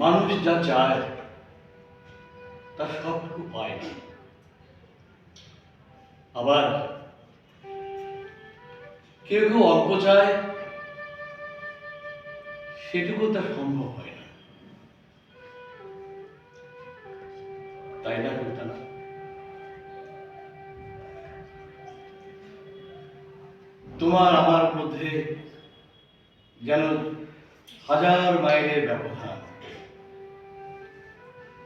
মানুষ যা চায় তা সবটুকু পায় না। আবার কেউ কেউ অল্প চায়, সেটুকু তার সম্ভব হয় না। তাই না বলতে না তোমার আমার মধ্যে যেন হাজার মাইলের ব্যবধান।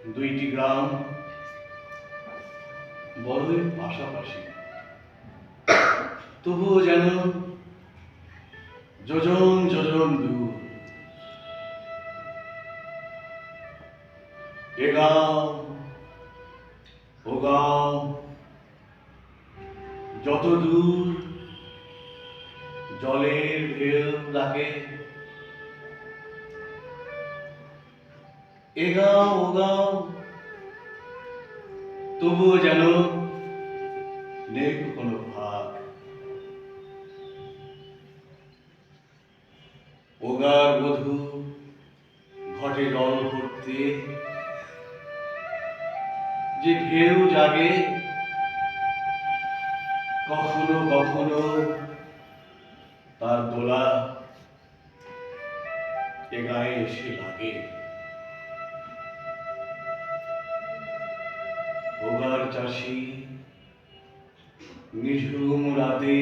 দুইটি গ্রাম বড়ই পাশাপাশি। তবুও যেন যোজন যোজন দূর। এ গাঁও ও গাঁও যত দূর জলের ঢেউ ডাকে এ গাঁও ও গাঁও তবুও যেন নেই কোনো ভাগ। ওগার বধূ, ঘটে জল ভরতে। যে ঢেউ জাগে, কখনো কখনো তার দোলা এ গায়ে এসে লাগে। চাষি, নিঝুম রাতে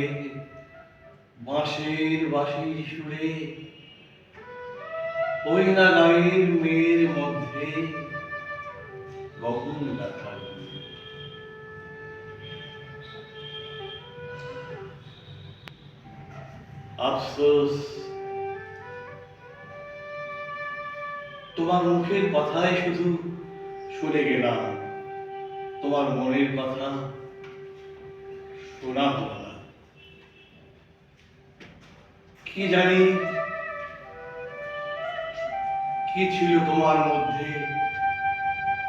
বাঁশের বাঁশি সুরে ওই না গায়ের মেয়ের মধ্যে আফসোস, তোমার মুখের কথাই শুধু শুনে গেলাম। তোমার মনের কথা শোনা হলো না। কি জানি কি ছিল তোমার মধ্যে,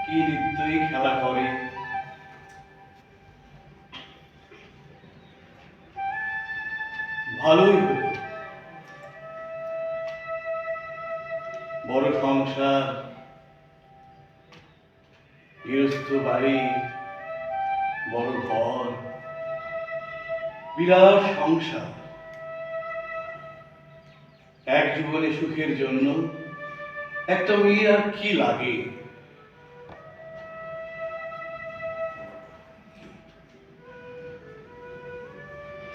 কি নিত্যই খেলা করে। ভালোই হলো। বড় সংসার গৃহস্থ বাড়ি, বড় ঘর, বিরাট সংসার। এক জীবনে সুখের জন্য একটা মেয়ের আর কি লাগে?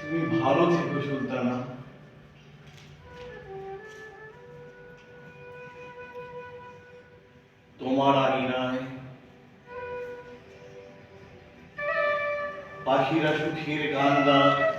তুমি ভালো থেকো সুলতানা। তোমার আঙিনায় পাখিরা সুখের গান গায়।